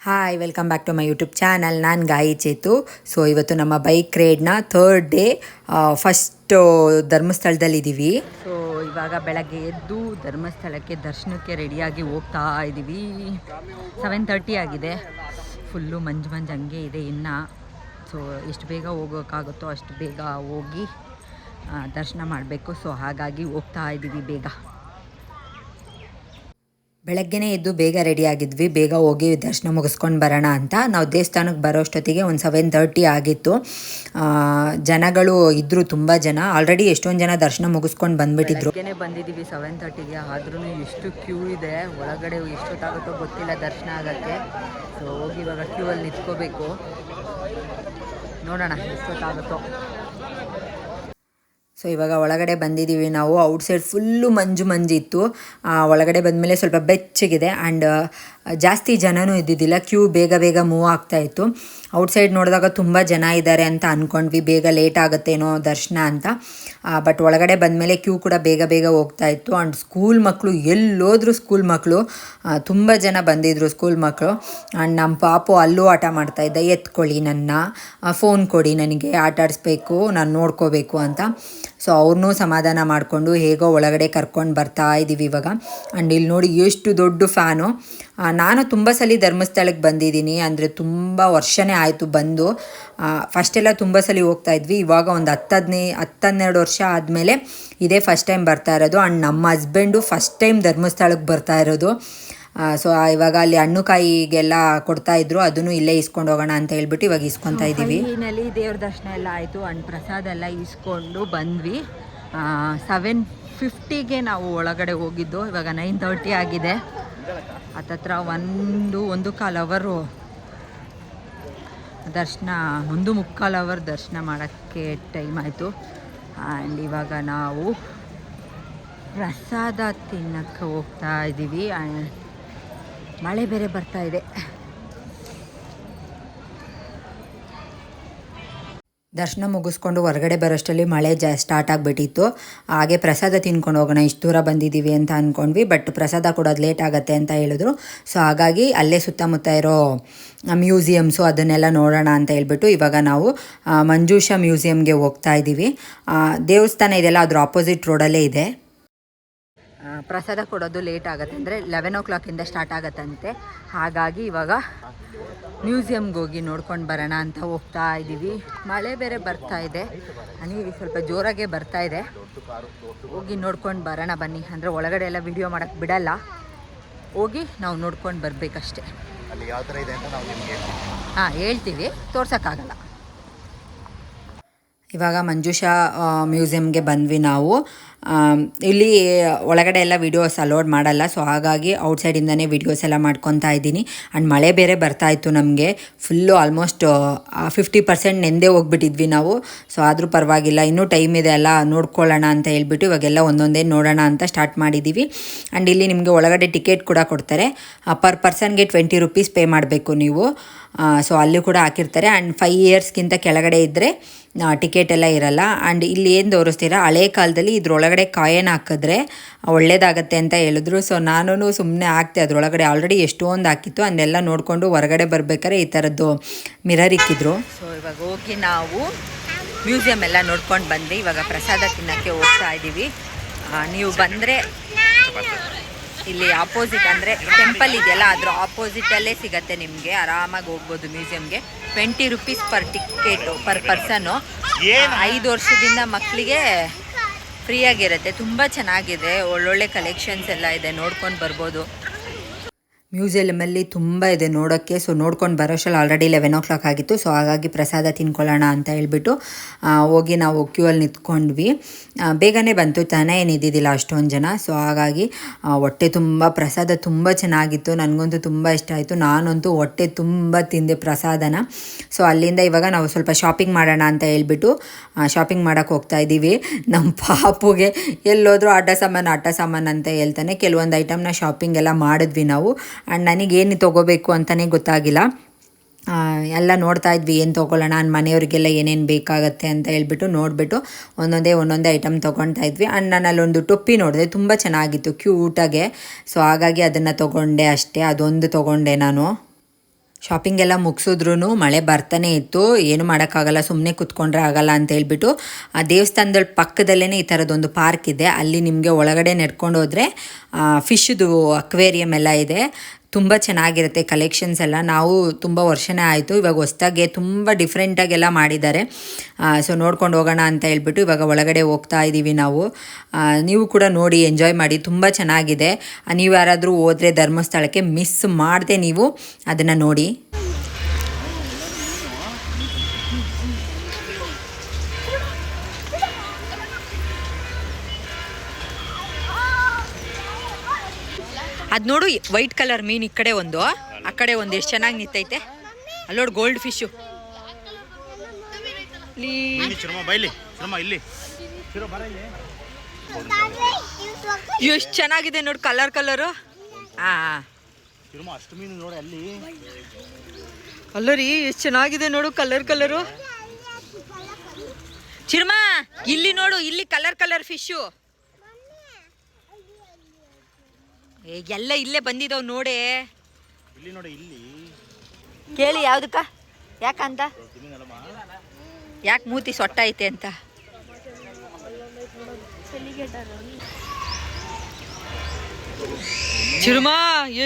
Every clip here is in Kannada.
Hi welcome back to my YouTube channel ನಾನು ಗಾಯಿ ಚೇತು. ಸೊ ಇವತ್ತು ನಮ್ಮ ಬೈಕ್ ರೈಡ್ನ ಥರ್ಡ್ ಡೇ ಫಸ್ಟು ಧರ್ಮಸ್ಥಳದಲ್ಲಿದ್ದೀವಿ ಸೊ ಇವಾಗ ಬೆಳಗ್ಗೆ ಎದ್ದು ಧರ್ಮಸ್ಥಳಕ್ಕೆ ದರ್ಶನಕ್ಕೆ ರೆಡಿಯಾಗಿ ಹೋಗ್ತಾ ಇದ್ದೀವಿ ಸೆವೆನ್ ತರ್ಟಿ ಆಗಿದೆ. ಫುಲ್ಲು ಮಂಜು ಮಂಜು ಹಂಗೆ ಇದೆ ಇನ್ನು. ಸೊ ಎಷ್ಟು ಬೇಗ ಹೋಗೋಕ್ಕಾಗುತ್ತೋ ಅಷ್ಟು ಬೇಗ ಹೋಗಿ ದರ್ಶನ ಮಾಡಬೇಕು. ಸೊ ಹಾಗಾಗಿ ಹೋಗ್ತಾ ಇದ್ದೀವಿ ಬೇಗ. ಬೆಳಗ್ಗೆನೇ ಎದ್ದು ಬೇಗ ರೆಡಿ ಆಗಿದ್ವಿ. ಬೇಗ ಹೋಗಿ ದರ್ಶನ ಮುಗಿಸ್ಕೊಂಡು ಬರೋಣ ಅಂತ. ನಾವು ದೇವಸ್ಥಾನಕ್ಕೆ ಬರೋಷ್ಟೊತ್ತಿಗೆ ಒಂದು ಸೆವೆನ್ ತರ್ಟಿ ಆಗಿತ್ತು. ಜನಗಳು ಇದ್ದರು ತುಂಬ ಜನ. ಆಲ್ರೆಡಿ ಎಷ್ಟೊಂದು ಜನ ದರ್ಶನ ಮುಗಿಸ್ಕೊಂಡು ಬಂದ್ಬಿಟ್ಟಿದ್ರು. ಬಂದಿದ್ದೀವಿ ಸೆವೆನ್ ತರ್ಟಿಗೆ ಆದ್ರೂ ಎಷ್ಟು ಕ್ಯೂ ಇದೆ. ಒಳಗಡೆ ಎಷ್ಟೊತ್ತಾಗುತ್ತೋ ಗೊತ್ತಿಲ್ಲ ದರ್ಶನ ಆಗೋಕ್ಕೆ. ಸೊ ಹೋಗಿ ಇವಾಗ ಕ್ಯೂ ಅಲ್ಲಿ ನಿಂತ್ಕೋಬೇಕು. ನೋಡೋಣ ಎಷ್ಟೊತ್ತಾಗುತ್ತೋ. ಸೊ ಇವಾಗ ಒಳಗಡೆ ಬಂದಿದ್ದೀವಿ ನಾವು. ಔಟ್ಸೈಡ್ ಫುಲ್ಲು ಮಂಜು ಮಂಜಿತ್ತು ಒಳಗಡೆ ಬಂದಮೇಲೆ ಸ್ವಲ್ಪ ಬೆಚ್ಚಗಿದೆ. ಆ್ಯಂಡ್ ಜಾಸ್ತಿ ಜನನೂ ಇದ್ದಿದ್ದಿಲ್ಲ. ಕ್ಯೂ ಬೇಗ ಬೇಗ ಮೂವ್ ಆಗ್ತಾ ಇತ್ತು. ಔಟ್ಸೈಡ್ ನೋಡಿದಾಗ ತುಂಬ ಜನ ಇದ್ದಾರೆ ಅಂತ ಅಂದ್ಕೊಂಡ್ವಿ ಬೇಗ ಲೇಟ್ ಆಗುತ್ತೇನೋ ದರ್ಶನ ಅಂತ. ಬಟ್ ಒಳಗಡೆ ಬಂದಮೇಲೆ ಕ್ಯೂ ಕೂಡ ಬೇಗ ಬೇಗ ಹೋಗ್ತಾ ಇತ್ತು. ಆ್ಯಂಡ್ ಸ್ಕೂಲ್ ಮಕ್ಕಳು ಎಲ್ಲೋದ್ರು ಸ್ಕೂಲ್ ಮಕ್ಕಳು ತುಂಬ ಜನ ಬಂದಿದ್ದರು ಸ್ಕೂಲ್ ಮಕ್ಕಳು ಆ್ಯಂಡ್ ನಮ್ಮ ಪಾಪು ಅಲ್ಲೂ ಆಟ ಮಾಡ್ತಾ ಇದ್ದ. ಎತ್ಕೊಳ್ಳಿ ನನ್ನ. ಫೋನ್ ಕೊಡಿ ನನಗೆ. ಆಟ ಆಡಿಸ್ಬೇಕು ನಾನು ನೋಡ್ಕೋಬೇಕು ಅಂತ. ಸೊ ಅವ್ರನ್ನೂ ಸಮಾಧಾನ ಮಾಡಿಕೊಂಡು ಹೇಗೋ ಒಳಗಡೆ ಕರ್ಕೊಂಡು ಬರ್ತಾ ಇದ್ದೀವಿ ಇವಾಗ. ಆ್ಯಂಡ್ ಇಲ್ಲಿ ನೋಡಿ ಎಷ್ಟು ದೊಡ್ಡ ಫ್ಯಾನು ನಾನು ತುಂಬ ಸಲ ಧರ್ಮಸ್ಥಳಕ್ಕೆ ಬಂದಿದ್ದೀನಿ. ಅಂದರೆ ತುಂಬ ವರ್ಷನೇ ಆಯಿತು ಬಂದು. ಫಸ್ಟೆಲ್ಲ ತುಂಬ ಸಲ ಹೋಗ್ತಾ ಇದ್ವಿ. ಇವಾಗ ಒಂದು ಹತ್ತು ಹದಿನೈ, ಹತ್ತು ಹನ್ನೆರಡು ವರ್ಷ ಆದಮೇಲೆ ಇದೇ ಫಸ್ಟ್ ಟೈಮ್ ಬರ್ತಾ ಇರೋದು. ಆ್ಯಂಡ್ ನಮ್ಮ ಹಸ್ಬೆಂಡು ಫಸ್ಟ್ ಟೈಮ್ ಧರ್ಮಸ್ಥಳಕ್ಕೆ ಬರ್ತಾ ಇರೋದು. ಸೊ ಇವಾಗ ಅಲ್ಲಿ ಹಣ್ಣು ಕಾಯಿಗೆಲ್ಲ ಕೊಡ್ತಾ ಇದ್ರು ಅದನ್ನು ಇಲ್ಲೇ ಇಸ್ಕೊಂಡು ಹೋಗೋಣ ಅಂತ ಹೇಳ್ಬಿಟ್ಟು ಇವಾಗ ಇಸ್ಕೊತಾ ಇದ್ದೀವಿ. ನಲ್ಲಿ ದೇವ್ರ ದರ್ಶನ ಎಲ್ಲ ಆಯಿತು ಅಂಡ್ ಪ್ರಸಾದ ಎಲ್ಲ ಇಸ್ಕೊಂಡು ಬಂದ್ವಿ. ಸೆವೆನ್ ಫಿಫ್ಟಿಗೆ ನಾವು ಒಳಗಡೆ ಹೋಗಿದ್ದು ಇವಾಗ ನೈನ್ ತರ್ಟಿ ಆಗಿದೆ. ಹತ್ತತ್ರ ಒಂದು ಒಂದು ಕಾಲು ಅವರು ದರ್ಶನ ಒಂದು ಮುಕ್ಕಾಲು ಅವರ್ ದರ್ಶನ ಮಾಡೋಕ್ಕೆ ಟೈಮ್ ಆಯಿತು. ಆ್ಯಂಡ್ ಇವಾಗ ನಾವು ಪ್ರಸಾದ ತಿನ್ನಕ್ಕೆ ಹೋಗ್ತಾ ಇದ್ದೀವಿ. ಆ್ಯಂಡ್ ಮಳೆ ಬೇರೆ ಬರ್ತಾ ಇದೆ. ದರ್ಶನ ಮುಗಿಸ್ಕೊಂಡು ಹೊರಗಡೆ ಬರೋಷ್ಟರಲ್ಲಿ ಮಳೆ ಜಾ ಸ್ಟಾರ್ಟ್ ಆಗಿಬಿಟ್ಟಿತ್ತು. ಹಾಗೆ ಪ್ರಸಾದ ತಿನ್ಕೊಂಡು ಹೋಗೋಣ, ಇಷ್ಟು ದೂರ ಬಂದಿದ್ದೀವಿ ಅಂತ ಅಂದ್ಕೊಂಡ್ವಿ ಬಟ್ ಪ್ರಸಾದ ಕೊಡೋದು ಲೇಟ್ ಆಗುತ್ತೆ ಅಂತ ಹೇಳಿದ್ರು. ಸೊ ಹಾಗಾಗಿ ಅಲ್ಲೇ ಸುತ್ತಮುತ್ತ ಇರೋ ಮ್ಯೂಸಿಯಮ್ಸು ಅದನ್ನೆಲ್ಲ ನೋಡೋಣ ಅಂತ ಹೇಳ್ಬಿಟ್ಟು ಇವಾಗ ನಾವು ಮಂಜೂಷ ಮ್ಯೂಸಿಯಮ್ಗೆ ಹೋಗ್ತಾ ಇದ್ದೀವಿ. ದೇವಸ್ಥಾನ ಇದೆಲ್ಲ ಅದ್ರ ಆಪೋಸಿಟ್ ರೋಡಲ್ಲೇ ಇದೆ. ಪ್ರಸಾದ ಕೊಡೋದು ಲೇಟ್ ಆಗುತ್ತೆ ಅಂದರೆ ಲೆವೆನ್ ಓ ಕ್ಲಾಕಿಂದ ಸ್ಟಾರ್ಟ್ ಆಗತ್ತಂತೆ. ಹಾಗಾಗಿ ಇವಾಗ ಮ್ಯೂಸಿಯಮ್ಗೆ ಹೋಗಿ ನೋಡ್ಕೊಂಡು ಬರೋಣ ಅಂತ ಹೋಗ್ತಾ ಇದ್ದೀವಿ. ಮಳೆ ಬೇರೆ ಬರ್ತಾ ಇದೆ. ಹನಿ ಸ್ವಲ್ಪ ಜೋರಾಗೆ ಬರ್ತಾ ಇದೆ. ಹೋಗಿ ನೋಡ್ಕೊಂಡು ಬರೋಣ ಬನ್ನಿ. ಅಂದರೆ ಒಳಗಡೆ ಎಲ್ಲ ವಿಡಿಯೋ ಮಾಡೋಕ್ಕೆ ಬಿಡಲ್ಲ. ಹೋಗಿ ನಾವು ನೋಡ್ಕೊಂಡು ಬರಬೇಕಷ್ಟೆ. ಅಲ್ಲಿ ಯಾವ ಥರ ಇದೆ ಅಂತ ನಾವು ನಿಮಗೆ ಹಾಂ ಹೇಳ್ತೀವಿ. ತೋರ್ಸೋಕ್ಕಾಗಲ್ಲ. ಇವಾಗ ಮಂಜುಷಾ ಮ್ಯೂಸಿಯಮ್ಗೆ ಬಂದ್ವಿ ನಾವು. ಇಲ್ಲಿ ಒಳಗಡೆ ಎಲ್ಲ ವೀಡಿಯೋಸ್ ಅಲೋಡ್ ಮಾಡಲ್ಲ ಸೊ ಹಾಗಾಗಿ ಔಟ್ಸೈಡಿಂದನೇ ವಿಡಿಯೋಸ್ ಎಲ್ಲ ಮಾಡ್ಕೊತಾ ಇದ್ದೀನಿ. ಆ್ಯಂಡ್ ಮಳೆ ಬೇರೆ ಬರ್ತಾ ಇತ್ತು ನಮಗೆ. ಫುಲ್ಲು ಆಲ್ಮೋಸ್ಟ್ ಫಿಫ್ಟಿ ಪರ್ಸೆಂಟ್ ನೆಂದೇ ಹೋಗ್ಬಿಟ್ಟಿದ್ವಿ ನಾವು. ಸೊ ಆದರೂ ಪರವಾಗಿಲ್ಲ, ಇನ್ನೂ ಟೈಮ್ ಇದೆ ಅಲ್ಲ, ನೋಡ್ಕೊಳ್ಳೋಣ ಅಂತ ಹೇಳ್ಬಿಟ್ಟು ಇವಾಗೆಲ್ಲ ಒಂದೊಂದೇ ನೋಡೋಣ ಅಂತ ಸ್ಟಾರ್ಟ್ ಮಾಡಿದ್ದೀವಿ ಆ್ಯಂಡ್ ಇಲ್ಲಿ ನಿಮಗೆ ಒಳಗಡೆ ಟಿಕೆಟ್ ಕೂಡ ಕೊಡ್ತಾರೆ. ಪರ್ ಪರ್ಸನ್ಗೆ ಟ್ವೆಂಟಿ ರುಪೀಸ್ ಪೇ ಮಾಡಬೇಕು ನೀವು. ಸೊ ಅಲ್ಲಿ ಕೂಡ ಹಾಕಿರ್ತಾರೆ. ಆ್ಯಂಡ್ ಫೈವ್ ಇಯರ್ಸ್ಗಿಂತ ಕೆಳಗಡೆ ಇದ್ದರೆ ಟಿಕೆಟ್ ಎಲ್ಲ ಇರಲ್ಲ. ಆ್ಯಂಡ್ ಇಲ್ಲಿ ಏನು ತೋರಿಸ್ತೀರಾ, ಹಳೆ ಕಾಲದಲ್ಲಿ ಇದ್ರೊಳಗಡೆ ಕಾಯನ್ನು ಹಾಕಿದ್ರೆ ಒಳ್ಳೇದಾಗತ್ತೆ ಅಂತ ಹೇಳಿದ್ರು. ಸೊ ನಾನು ಸುಮ್ಮನೆ ಹಾಕ್ತೆ. ಅದರೊಳಗಡೆ ಆಲ್ರೆಡಿ ಎಷ್ಟೊಂದು ಹಾಕಿತ್ತು. ಅದನ್ನೆಲ್ಲ ನೋಡಿಕೊಂಡು ಹೊರಗಡೆ ಬರಬೇಕಾದ್ರೆ ಈ ಥರದ್ದು ಮಿರರ್ ಇಕ್ಕಿದ್ರು. ಸೊ ಇವಾಗ ಹೋಗಿ ನಾವು ಮ್ಯೂಸಿಯಂ ಎಲ್ಲ ನೋಡ್ಕೊಂಡು ಬಂದ್ವಿ. ಇವಾಗ ಪ್ರಸಾದ ತಿನ್ನೋಕ್ಕೆ ಹೋಗ್ತಾ ಇದ್ದೀವಿ ನೀವು ಬಂದರೆ ಇಲ್ಲಿ ಆಪೋಸಿಟ್ ಅಂದರೆ ಟೆಂಪಲ್ ಇದೆಯಲ್ಲ ಅದರ ಆಪೋಸಿಟಲ್ಲೇ ಸಿಗತ್ತೆ ನಿಮಗೆ. ಆರಾಮಾಗಿ ಹೋಗ್ಬೋದು ಮ್ಯೂಸಿಯಮ್ಗೆ twenty rupees per ticket per person ಐದು ವರ್ಷದಿಂದ ಮಕ್ಕಳಿಗೆ ಫ್ರೀಯಾಗಿರುತ್ತೆ. ತುಂಬ ಚೆನ್ನಾಗಿದೆ. ಒಳ್ಳೊಳ್ಳೆ ಕಲೆಕ್ಷನ್ಸ್ ಎಲ್ಲ ಇದೆ. ನೋಡ್ಕೊಂಡು ಬರ್ಬೋದು. ಮ್ಯೂಸಿಯಮಲ್ಲಿ ತುಂಬ ಇದೆ ನೋಡೋಕ್ಕೆ. ಸೊ ನೋಡ್ಕೊಂಡು ಬರೋಷಲ್ಲಿ ಆಲ್ರೆಡಿ ಲೆವೆನ್ ಓ ಕ್ಲಾಕ್ ಆಗಿತ್ತು. ಸೊ ಹಾಗಾಗಿ ಪ್ರಸಾದ ತಿನ್ಕೊಳ್ಳೋಣ ಅಂತ ಹೇಳ್ಬಿಟ್ಟು ಹೋಗಿ ನಾವು ಕ್ಯೂ ಅಲ್ಲಿ ನಿಂತ್ಕೊಂಡ್ವಿ. ಬೇಗನೆ ಬಂತು, ತಾನೇ ಏನಿದ್ದಿದ್ದಿಲ್ಲ ಅಷ್ಟೊಂದು ಜನ. ಸೊ ಹಾಗಾಗಿ ಹೊಟ್ಟೆ ತುಂಬ, ಪ್ರಸಾದ ತುಂಬ ಚೆನ್ನಾಗಿತ್ತು. ನನಗಂತೂ ತುಂಬ ಇಷ್ಟ ಆಯಿತು. ನಾನಂತೂ ಹೊಟ್ಟೆ ತುಂಬ ತಿಂದೆ ಪ್ರಸಾದನ. ಸೊ ಅಲ್ಲಿಂದ ಇವಾಗ ನಾವು ಸ್ವಲ್ಪ ಶಾಪಿಂಗ್ ಮಾಡೋಣ ಅಂತ ಹೇಳ್ಬಿಟ್ಟು ಶಾಪಿಂಗ್ ಮಾಡೋಕ್ಕೆ ಹೋಗ್ತಾ ಇದ್ದೀವಿ. ನಮ್ಮ ಪಾಪುಗೆ ಎಲ್ಲೋದ್ರೂ ಆಟ ಸಾಮಾನು ಆಟ ಸಾಮಾನು ಅಂತ ಹೇಳ್ತಾನೆ. ಕೆಲವೊಂದು ಐಟಮ್ನ ಶಾಪಿಂಗ್ ಎಲ್ಲ ಮಾಡಿದ್ವಿ ನಾವು. ಆ್ಯಂಡ್ ನನಗೇನು ತೊಗೋಬೇಕು ಅಂತಲೇ ಗೊತ್ತಾಗಿಲ್ಲ. ಎಲ್ಲ ನೋಡ್ತಾ ಇದ್ವಿ, ಏನು ತೊಗೊಳ್ಳೋಣ ನನ್ನ ಮನೆಯವ್ರಿಗೆಲ್ಲ ಏನೇನು ಬೇಕಾಗತ್ತೆ ಅಂತ ಹೇಳ್ಬಿಟ್ಟು ನೋಡಿಬಿಟ್ಟು ಒಂದೊಂದೇ ಒಂದೊಂದೇ ಐಟಮ್ ತೊಗೊಳ್ತಾ ಇದ್ವಿ. ಆ್ಯಂಡ್ ನಾನು ಅಲ್ಲೊಂದು ಟೊಪ್ಪಿ ನೋಡಿದೆ, ತುಂಬ ಚೆನ್ನಾಗಿತ್ತು ಕ್ಯೂಟಾಗೆ ಸೊ ಹಾಗಾಗಿ ಅದನ್ನು ತೊಗೊಂಡೆ ಅಷ್ಟೇ, ಅದೊಂದು ತೊಗೊಂಡೆ ನಾನು. ಶಾಪಿಂಗ್ ಎಲ್ಲ ಮುಗಿಸಿದ್ರು ಮಳೆ ಬರ್ತಾನೆ ಇತ್ತು. ಏನು ಮಾಡೋಕ್ಕಾಗಲ್ಲ ಸುಮ್ಮನೆ ಕುತ್ಕೊಂಡ್ರೆ ಆಗಲ್ಲ ಅಂತ ಹೇಳ್ಬಿಟ್ಟು ಆ ದೇವಸ್ಥಾನದ ಪಕ್ಕದಲ್ಲೇ ಈ ಥರದೊಂದು ಪಾರ್ಕ್ ಇದೆ. ಅಲ್ಲಿ ನಿಮಗೆ ಒಳಗಡೆ ನಡ್ಕೊಂಡು ಹೋದರೆ ಫಿಶ್ದು ಅಕ್ವೇರಿಯಂ ಎಲ್ಲ ಇದೆ. ತುಂಬ ಚೆನ್ನಾಗಿರುತ್ತೆ ಕಲೆಕ್ಷನ್ಸ್ ಎಲ್ಲ. ನಾವು ತುಂಬ ವರ್ಷನೇ ಆಯಿತು ಇವಾಗ ಹೊಸ್ದಾಗೆ ತುಂಬ ಡಿಫ್ರೆಂಟಾಗೆಲ್ಲ ಮಾಡಿದ್ದಾರೆ. ಸೊ ನೋಡ್ಕೊಂಡು ಹೋಗೋಣ ಅಂತ ಹೇಳ್ಬಿಟ್ಟು ಇವಾಗ ಒಳಗಡೆ ಹೋಗ್ತಾ ಇದ್ದೀವಿ ನಾವು. ನೀವು ಕೂಡ ನೋಡಿ ಎಂಜಾಯ್ ಮಾಡಿ, ತುಂಬ ಚೆನ್ನಾಗಿದೆ. ನೀವು ಯಾರಾದರೂ ಹೋದರೆ ಧರ್ಮಸ್ಥಳಕ್ಕೆ ಮಿಸ್ ಮಾಡದೆ ನೀವು. ಅದನ್ನು ನೋಡಿ. ಅದು ನೋಡು ವೈಟ್ ಕಲರ್ ಮೀನು ಈ ಕಡೆ ಒಂದು. ಆ ಕಡೆ ಒಂದು ಎಷ್ಟು ಚೆನ್ನಾಗಿ ನಿಂತೈತೆ. ಅಲ್ಲೋಡು ಗೋಲ್ಡ್ ಫಿಶು ಎಷ್ಟು ಚೆನ್ನಾಗಿದೆ ನೋಡು ಕಲರ್ ಕಲರು ಹಾಂ ನೋಡಿ ಅಲ್ಲ. ರೀ ಎಷ್ಟು ಚೆನ್ನಾಗಿದೆ ನೋಡು ಕಲರ್ ಕಲರು ಚಿರ್ಮಾ ಇಲ್ಲಿ ನೋಡು ಇಲ್ಲಿ ಕಲರ್ ಕಲರ್ ಫಿಶು ಎಲ್ಲ ಇಲ್ಲೇ ಬಂದಿದ್ದಾವ್ ನೋಡಿ. ಇಲ್ಲಿ ನೋಡಿ ಇಲ್ಲಿ. ಕೇಳಿ ಯಾವ್ದಕ್ಕ? ಯಾಕಂತ? ಯಾಕೆ ಮೂತಿ ಸೊಟ್ಟ ಐತೆ ಅಂತ? ಚಿರುಮಾ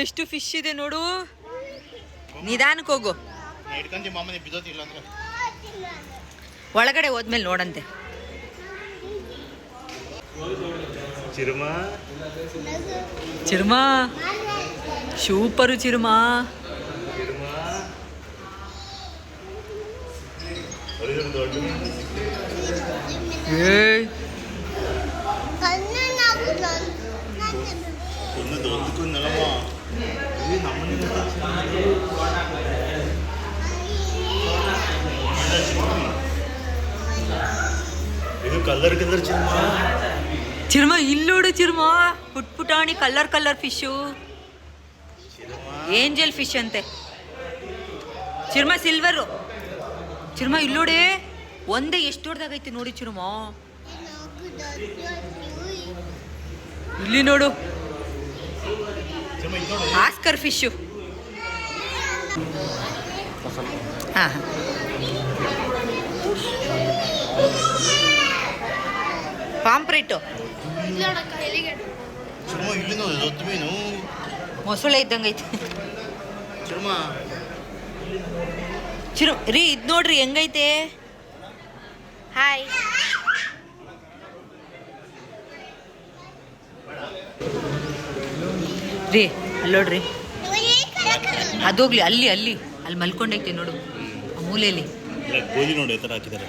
ಎಷ್ಟು ಫಿಶ್ ಇದೆ ನೋಡು. ನಿಧಾನಕ್ಕೆ ಹೋಗು. ಒಳಗಡೆ ಹೋದ್ಮೇಲೆ ನೋಡಂತೆ. చిరుమా చిరుమా సూపరు చిరుమా இது கலர் கலர் சின்ன ಚಿರುಮಾ ಇಲ್ಲೋಡು ಚಿರುಮಾ ಪುಟ್ ಪುಟಾಣಿ colour colour fish. Angel fish ಅಂತೆ. ಚಿರ್ಮ ಸಿಲ್ವರು. ಚಿರುಮಾ ಇಲ್ಲೋಡೆ ಒಂದೇ ಎಷ್ಟು ದೊಡ್ಡದಾಗೈತೆ ನೋಡಿ ಚಿರ್ಮ ಇಲ್ಲಿ ನೋಡು. Oscar fish. ಹಾಂ ಪಾಂಪ್ರೇಟು ಚಿನ್ನ ಇಲ್ಲಿ ನೋಡಿ ದೊಡ್ಡ ಮೀನು? ಮೊಸಳೆ ಇದ್ದಂಗೈತೆ ಚರ್ಮ ಚಿರು ರೀ ಇದು ನೋಡ್ರಿ ಹೆಂಗೈತೆ? ಹಾಯ್ ರೀ ಅಲ್ಲಿ ನೋಡ್ರಿ. ಅದೋಗ್ಲಿ ಅಲ್ಲಿ ಅಲ್ಲಿ. ಅಲ್ಲಿ ಮಲ್ಕೊಂಡೈತೆ ನೋಡು ಆ ಮೂಲೆಯಲ್ಲಿ. ಇಲ್ಲ ನೋಡಿ ಥರ ಹಾಕಿದ್ದಾರೆ.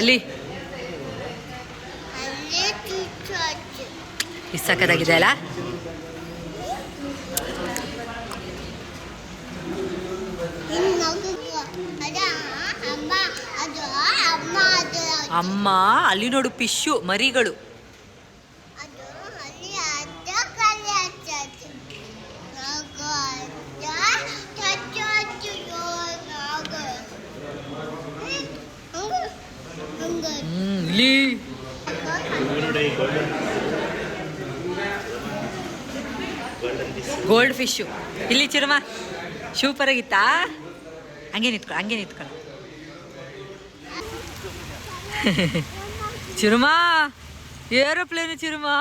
ಅಲ್ಲಿ? ಇಸ್ಸಾಕದಾಗಿದೆ ಅಲ್ಲ? ಅಮ್ಮ ಅಲ್ಲಿ ನೋಡು ಪಿಶ್ಶು ಮರಿಗಳು ಅದು ಅಲ್ಲಿ ಅಡ್ಡ ಕಲೆ ಹಚ್ಚೋದು ನಾಗು ಅಡ್ಡ ಚಚ್ಚೋದು ನಾಗು ಹಂಗ ಹಂಗ ಹ್ಮ್ ಇಲ್ಲಿ ನೋಡಿ ಗೋಲ್ಡನ್ ಗೋಲ್ಡನ್ ಡಿಸ್ ಗೋಲ್ಡ್ ಫಿಶ್ಶು ಇಲ್ಲಿ ಚಿರಮ ಸೂಪರ್ ಆಗಿತ್ತಾ ಹಂಗೆ ನಿಂತ್ಕೊ, ಹಂಗೆ ನಿಂತ್ಕೊಳ್ಳ ಚಿರುಮಾ ಏರೋಪ್ಲೇನು ಚಿರುಮಾ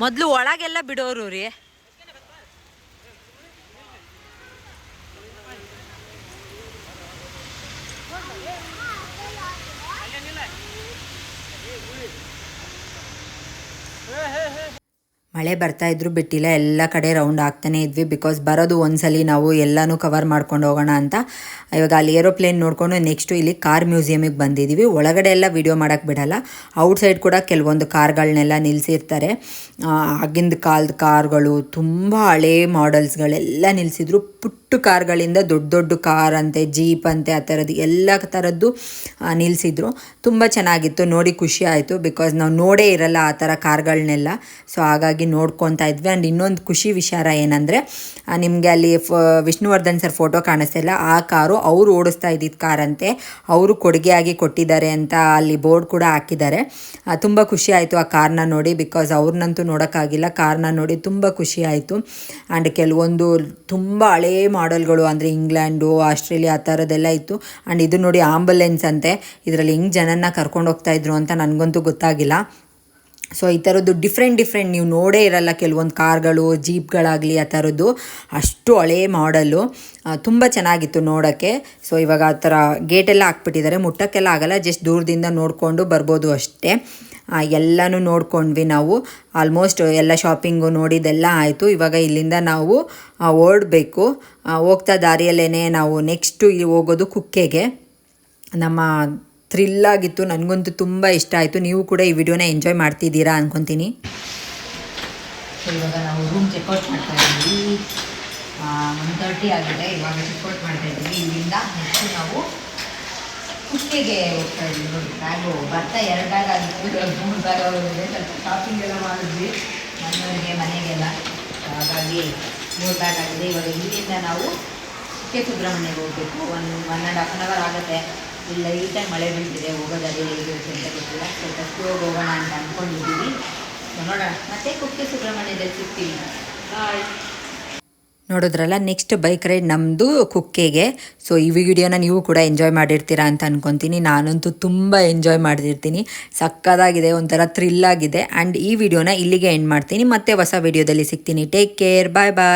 ಮೊದಲು ಒಳಗೆಲ್ಲ ಬಿಡೋರು ರೀ ಮಳೆ ಬರ್ತಾ ಇದ್ರು ಬಿಟ್ಟಿಲ್ಲ, ಎಲ್ಲ ಕಡೆ ರೌಂಡ್ ಆಗ್ತಾನೆ ಇದ್ವಿ ಬಿಕಾಸ್ ಬರೋದು ಒಂದ್ಸಲ ನಾವು ಎಲ್ಲನೂ ಕವರ್ ಮಾಡ್ಕೊಂಡು ಹೋಗೋಣ ಅಂತ. ಇವಾಗ ಅಲ್ಲಿ ಏರೋಪ್ಲೇನ್ ನೋಡಿಕೊಂಡು ನೆಕ್ಸ್ಟು ಇಲ್ಲಿ ಕಾರ್ ಮ್ಯೂಸಿಯಮಿಗೆ ಬಂದಿದ್ದೀವಿ ಒಳಗಡೆ ಎಲ್ಲ ವಿಡಿಯೋ ಮಾಡೋಕ್ಕೆ ಬಿಡಲ್ಲ. ಔಟ್ಸೈಡ್ ಕೂಡ ಕೆಲವೊಂದು ಕಾರ್ಗಳನ್ನೆಲ್ಲ ನಿಲ್ಲಿಸಿರ್ತಾರೆ ಆಗಿಂದ ಕಾಲದ ಕಾರ್ಗಳು ತುಂಬ ಹಳೇ ಮಾಡೆಲ್ಸ್ಗಳೆಲ್ಲ ನಿಲ್ಲಿಸಿದ್ರು ಪುಟ್ಟು ಕಾರ್ಗಳಿಂದ ದೊಡ್ಡ ದೊಡ್ಡ ಕಾರ್ ಅಂತೆ, ಜೀಪ್ ಅಂತೆ, ಆ ಥರದ್ದು ಎಲ್ಲ ಥರದ್ದು ನಿಲ್ಲಿಸಿದ್ರು ತುಂಬ ಚೆನ್ನಾಗಿತ್ತು. ನೋಡಿ ಖುಷಿ ಆಯಿತು. ಬಿಕಾಸ್ ನಾವು ನೋಡೇ ಇರಲ್ಲ ಆ ಥರ ಕಾರ್ಗಳನ್ನೆಲ್ಲ ಸೊ ಹಾಗಾಗಿ ನೋಡ್ಕೊತಾ ಇದ್ವಿ. ಆ್ಯಂಡ್ ಇನ್ನೊಂದು ಖುಷಿ ವಿಚಾರ ಏನಂದರೆ ನಿಮಗೆ ಅಲ್ಲಿ ಫ, ವಿಷ್ಣುವರ್ಧನ್ ಸರ್ ಫೋಟೋ ಕಾಣಿಸ್ತಿಲ್ಲ ಆ ಕಾರು ಅವರು ಓಡಿಸ್ತಾ ಇದ್ದಿದ್ದ ಕಾರಂತೆ ಅವರು ಕೊಡುಗೆಯಾಗಿ ಕೊಟ್ಟಿದ್ದಾರೆ ಅಂತ ಅಲ್ಲಿ ಬೋರ್ಡ್ ಕೂಡ ಹಾಕಿದ್ದಾರೆ. ತುಂಬ ಖುಷಿ ಆಯಿತು ಆ ಕಾರ್ನ ನೋಡಿ. ಬಿಕಾಸ್ ಅವ್ರನ್ನಂತೂ ನೋಡೋಕ್ಕಾಗಿಲ್ಲ. ಕಾರ್ನ ನೋಡಿ ತುಂಬ ಖುಷಿ ಆಯಿತು. ಆ್ಯಂಡ್ ಕೆಲವೊಂದು ತುಂಬ ಹಳೇ ಮಾಡೆಲ್ಗಳು ಅಂದರೆ ಇಂಗ್ಲೆಂಡು, ಆಸ್ಟ್ರೇಲಿಯಾ ಆ ಥರದ್ದೆಲ್ಲ ಇತ್ತು. ಆ್ಯಂಡ್ ಇದು ನೋಡಿ ಆಂಬುಲೆನ್ಸ್ ಅಂತೆ. ಇದರಲ್ಲಿ ಹೆಂಗೆ ಜನನ್ನ ಕರ್ಕೊಂಡು ಹೋಗ್ತಾ ಇದ್ರು ಅಂತ ನನಗಂತೂ ಗೊತ್ತಾಗಿಲ್ಲ. ಸೊ ಈ ಥರದ್ದು ಡಿಫ್ರೆಂಟ್ ಡಿಫ್ರೆಂಟ್ ನೀವು ನೋಡೇ ಇರಲ್ಲ ಕೆಲವೊಂದು ಕಾರ್ಗಳು, ಜೀಪ್ಗಳಾಗಲಿ ಆ ಥರದ್ದು ಅಷ್ಟು ಹಳೇ ಮಾಡಲ್ಲು. ತುಂಬ ಚೆನ್ನಾಗಿತ್ತು ನೋಡೋಕ್ಕೆ. ಸೊ ಇವಾಗ ಆ ಥರ ಗೇಟೆಲ್ಲ ಹಾಕ್ಬಿಟ್ಟಿದ್ದಾರೆ. ಮುಟ್ಟಕ್ಕೆಲ್ಲ ಆಗಲ್ಲ. ಜಸ್ಟ್ ದೂರದಿಂದ ನೋಡಿಕೊಂಡು ಬರ್ಬೋದು ಅಷ್ಟೇ. ಎಲ್ಲನೂ ನೋಡ್ಕೊಂಡ್ವಿ ನಾವು. ಆಲ್ಮೋಸ್ಟ್ ಎಲ್ಲ ಶಾಪಿಂಗು ನೋಡಿದೆಲ್ಲ ಆಯಿತು. ಇವಾಗ ಇಲ್ಲಿಂದ ನಾವು ಓಡಬೇಕು. ಹೋಗ್ತಾ ದಾರಿಯಲ್ಲೇ ನಾವು ನೆಕ್ಸ್ಟು ಇಲ್ಲಿ ಹೋಗೋದು ಕುಕ್ಕೆಗೆ. ನಮ್ಮ ಥ್ರಿಲ್ ಆಗಿತ್ತು. ನನಗಂತೂ ತುಂಬ ಇಷ್ಟ ಆಯಿತು. ನೀವು ಕೂಡ ಈ ವಿಡಿಯೋನ ಎಂಜಾಯ್ ಮಾಡ್ತಿದ್ದೀರಾ ಅನ್ಕೊತೀನಿ. ಸೊ ಇವಾಗ ನಾವು ರೂಮ್ ಚೆಕ್ಔಟ್ ಮಾಡ್ತಾ ಇದ್ದೀವಿ. ಒನ್ ತರ್ಟಿ ಆಗಿದೆ. ಇವಾಗ ಚೆಕ್ಔಟ್ ಮಾಡ್ತಾ ಇಲ್ಲಿಂದ ನೆಕ್ಸ್ಟ್ ನಾವು ಕುಕ್ಕೆಗೆ ಹೋಗ್ತಾ ನೋಡಿ ಬ್ಯಾಗು ಬರ್ತಾ ಎರಡು ಬ್ಯಾಗ್ ಆಗಿತ್ತು ಮೂರು ಬ್ಯಾಗ್ ಆಗೋದ್ರೆ ಸ್ವಲ್ಪ ಶಾಪಿಂಗ್ ಎಲ್ಲ ಮಾಡಿದ್ವಿ. ಮನೆಯವರಿಗೆ, ಮನೆಗೆಲ್ಲ. ಹಾಗಾಗಿ ಮೂರು ಬ್ಯಾಗ್ ಆಗಿದೆ. ಇವಾಗ ಇಲ್ಲಿಂದ ನಾವು ಕುಕ್ಕೆ ಸುಬ್ರಹ್ಮಣ್ಯಗೆ ಹೋಗಬೇಕು. ಒಂದು one and half an hour ಆಗುತ್ತೆ. ಇಲ್ಲ, ಈ ಟೈಮ್ ಮಳೆ ಬೀಳ್ತಿದೆ, ಹೋಗೋದಾದ್ರೆ ಹೇಗಿರುತ್ತೆ ಅಂತ ಗೊತ್ತಿಲ್ಲ. ಸ್ವಲ್ಪ ಸ್ಲೋ ಹೋಗೋಣ ಅಂತ ಅಂದ್ಕೊಂಡಿದ್ದೀವಿ ನೋಡೋಣ. ಮತ್ತೆ ಕುಕ್ಕೆ ಸುಬ್ರಹ್ಮಣ್ಯದಲ್ಲಿ ಸಿಗ್ತೀವಿ ಬಾಯ್ ನೋಡಿದ್ರಲ್ಲ ನೆಕ್ಸ್ಟ್ ಬೈಕ್ ರೈಡ್ ನಮ್ಮದು ಕುಕ್ಕೆಗೆ. ಸೊ ಈ ವಿಡಿಯೋನ ನೀವು ಕೂಡ ಎಂಜಾಯ್ ಮಾಡಿರ್ತೀರಾ ಅಂತ ಅನ್ಕೊತೀನಿ. ನಾನಂತೂ ತುಂಬ ಎಂಜಾಯ್ ಮಾಡ್ತಿರ್ತೀನಿ. ಸಕ್ಕದಾಗಿದೆ, ಒಂಥರ ಥ್ರಿಲ್ ಆಗಿದೆ. ಆ್ಯಂಡ್ ಈ ವಿಡಿಯೋನ ಇಲ್ಲಿಗೆ ಎಂಡ್ ಮಾಡ್ತೀನಿ. ಮತ್ತೆ ಹೊಸ ವಿಡಿಯೋದಲ್ಲಿ ಸಿಗ್ತೀನಿ. ಟೇಕ್ ಕೇರ್ ಬಾಯ್ ಬಾಯ್